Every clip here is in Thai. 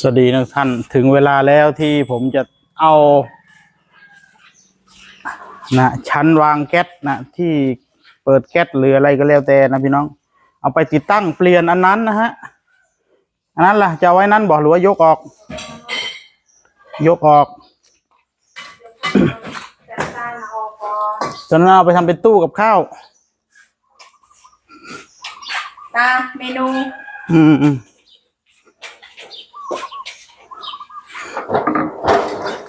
สวัสดีนะท่านถึงเวลาแล้วที่ผมจะเอานะชั้นวางแก๊สนะที่เปิดแก๊สหรืออะไรก็แล้วแต่นะพี่น้อง เอาไปติดตั้งเปลี่ยนอันนั้นนะฮะอันนั้นล่ะจะเอาไว้นั้นบอกหรือว่ายกออก ยกออกจัดการออกก่อนจนนั้นเอาไปทำเป็นตู้กับข้าวตามเมนู อืมอืม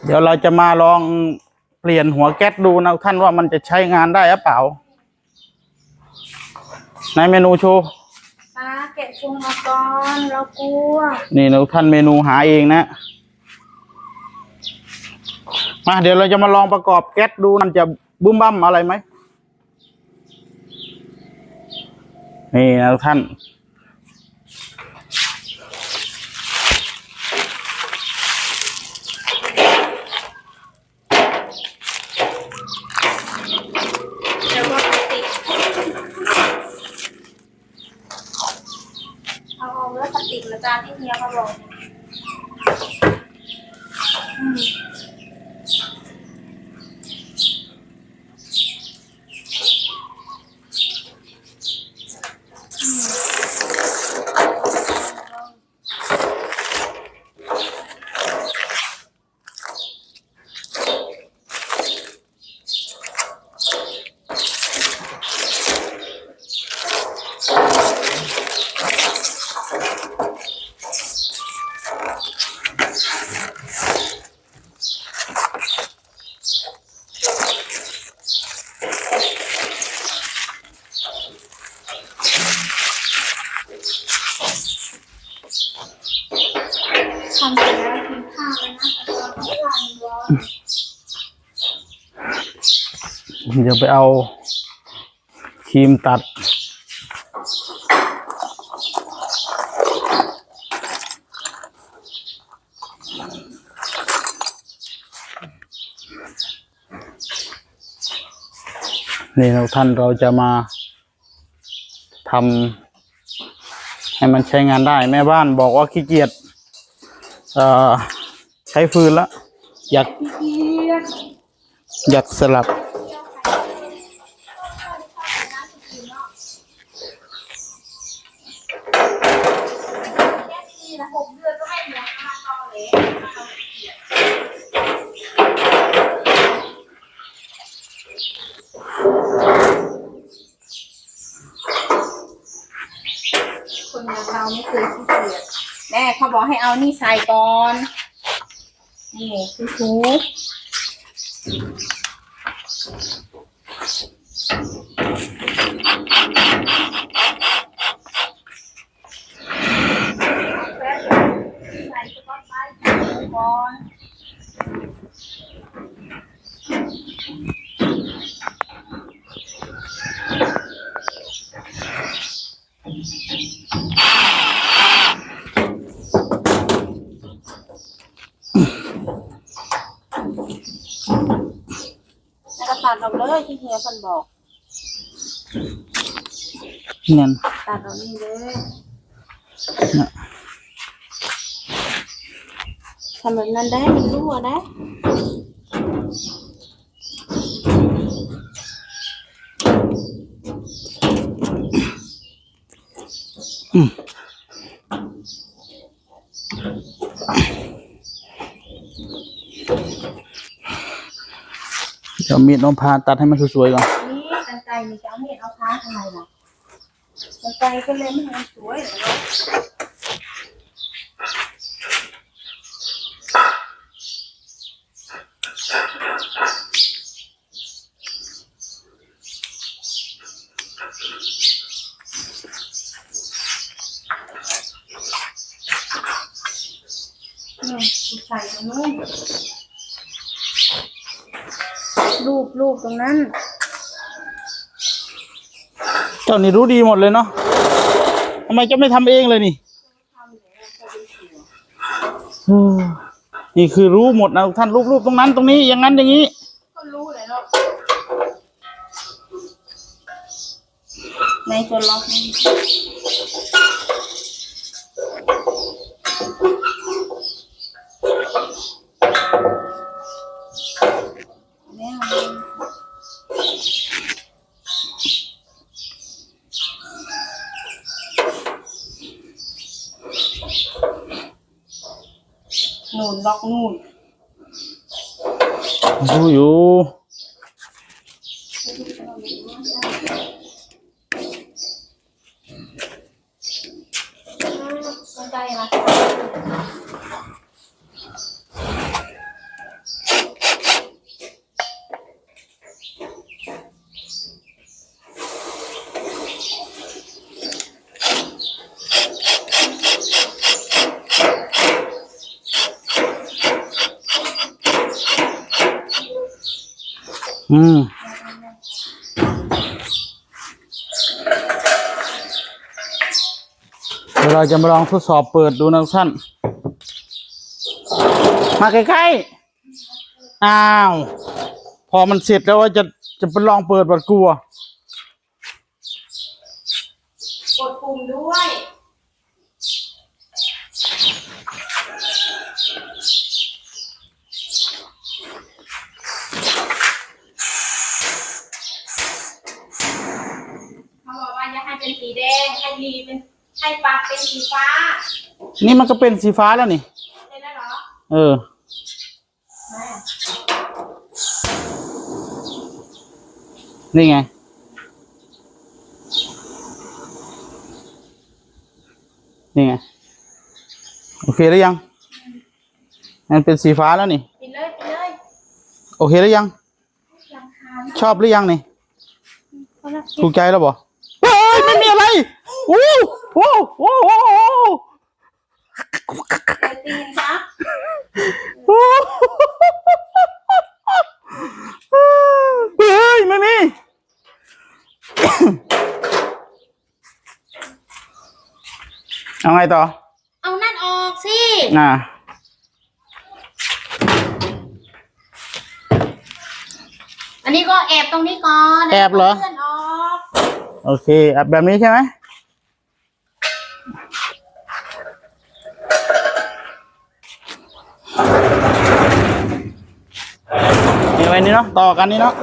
เดี๋ยวเราจะมาลองเปลี่ยนหัวแก๊สดูนะท่านว่ามันจะใช้งานได้หรือเปล่า ในเมนูโชว์ตาแกะชุงมาก่อนเรากลัวนี่นะท่านเมนูหาเองนะ มาเดี๋ยวเราจะมาลองประกอบแก๊สดูมันจะบุ้มบั้มอะไรไหมนี่นะท่าน เดี๋ยวว่าติดเอา เอาเลือดปฏิกนะจ๊ะที่เฮียเขาบอกอืม ทำเสร็จแล้วกินข้าวเลยนะแต่ตอนนี้ทานร้อนเดี๋ยวไปเอาครีมตัด นี่เราท่านเราจะมาทำให้มันใช้งานได้ แม่บ้านบอกว่าขี้เกียจใช้ฟืนละอยากอยากสลับแค่ทีละหกเดือนก็ไม่เหลือมาต่อเลย คนอย่างเราไม่เคยขี้เกียจแม่เขาบอกให้เอานี่ใส่ก่อน นี่คือถูใส่ก๊อตไบรท์ก่อน ตัดออกเลยที่เฮียคนบอกเนี่ยตัดออกนี่เลยทำแบบนั้นได้มันรั่วได้ เดี๋ยวมีดน้องพาตัดให้มันสวยๆก่อนนี่กันไกรมีจะเอามีดเอาค้าทำไมล่ะกันไกรก็เล่นให้มันสวยเหรอใส่ตรงนู้น รูปรูปตรงนั้น เจ้านี่รู้ดีหมดเลยเนาะทำไมจะไม่ทำเองเลยนี่เออนี่คือรู้หมดนะท่านรูปๆตรงนั้นตรงนี้อย่างนั้นอย่างนี้ ก็รู้เลยเนาะในตัวล็อกนี่ นูนล็อกนูนดูอยู่มันได้ละ อืมเดี๋ยวเราจะมาลองทดสอบเปิดดูนะท่านมาใกล้ๆ อ้าว พอมันเสร็จแล้วว่าจะจะไปลองเปิดบัดกลัว กดปุ่มด้วย เขาบอกว่าอย่าให้เป็นสีแดง ให้ รีเป็นให้ปรับเป็นสีฟ้านี่มันก็เป็นสีฟ้าแล้วนี่ได้แล้วเหรอเออ แม่นี่ไง นี่ไง โอเคหรือยัง มันเป็นสีฟ้าแล้วนี่ ปิดเลยปิดเลยโอเคหรือยังรำคาญชอบหรือยังนี่เขาละถูกใจแล้วบ่เฮ้ยไม่มีอะไร โอ้โหโอ้โหโอ้โหไปตีนซับโอ้โหเฮ้ยไม่มีเอาไงต่อ เอานั่นออกสิอ่าอันนี้ก็แอบตรงนี้ก่อนแอบเหรอเลื่อนออก โอเคอะแบบนี้ใช่ไหม ไว้นี่เนาะต่อกันนี่เนาะ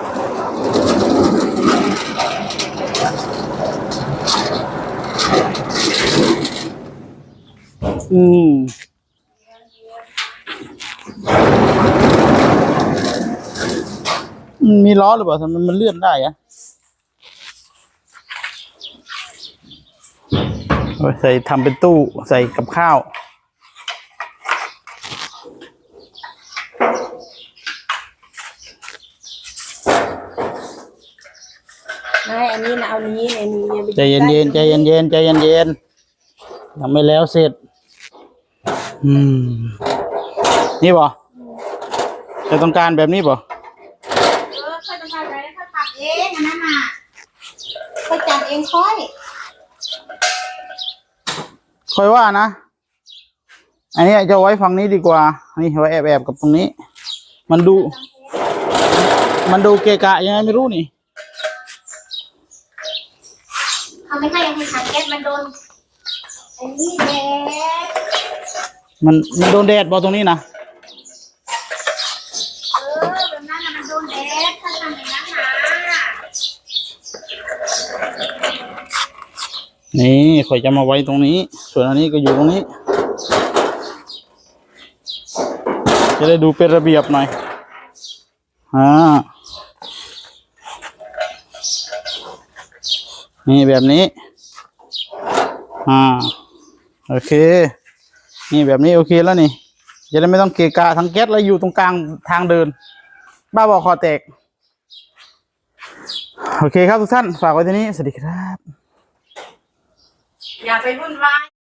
อืมมันมีล้อหรือเปล่าทำไมมันเลื่อนได้อะเอาไปใส่ทำเป็นตู้ใส่กับข้าว ไม่อั นนี้นะเอานี้ในนี้อาไปใจเย็นเย็นๆใจเย็นเย็นๆใจเย็นเย็นๆยังไม่แล้วเสร็จ อืม นี่บ่จะต้องการแบบนี้บ่เออค่อยต้องการอะไรค่อยปรับเองอันนั้นน่ะค่อยจับเองค่อยค่อยว่านะอันนี้จะไว้ฝั่งนี้ดีกว่า นี่ไว้แอบแอบๆกับตรงนี้ มันดู มันดูเกะกะยังไงไม่รู้นี่ เขาไม่ให้ยังให้ถังแก๊สมันโดนอันนี้แหละมันมันโดนแดดบ่ตรงนี้นะเออแบบนั้นน่ะมันโดนแดดถ้าทำอย่างนั้นนะนี่ข่อยจะมาไว้ตรงนี้ ส่วนอันนี้ก็อยู่ตรงนี้ จะได้ดูเป็นระเบียบหน่อยอ่า นี่แบบนี้ อ่า โอเค นี่แบบนี้โอเคแล้วนี่ จะได้ไม่ต้องเกะกะทั้งแก๊สแล้วอยู่ตรงกลางทางเดิน บ้าบอคอแตก โอเคครับทุกท่าน ฝากไว้ที่นี้ สวัสดีครับ อย่าไปวุ่นวาย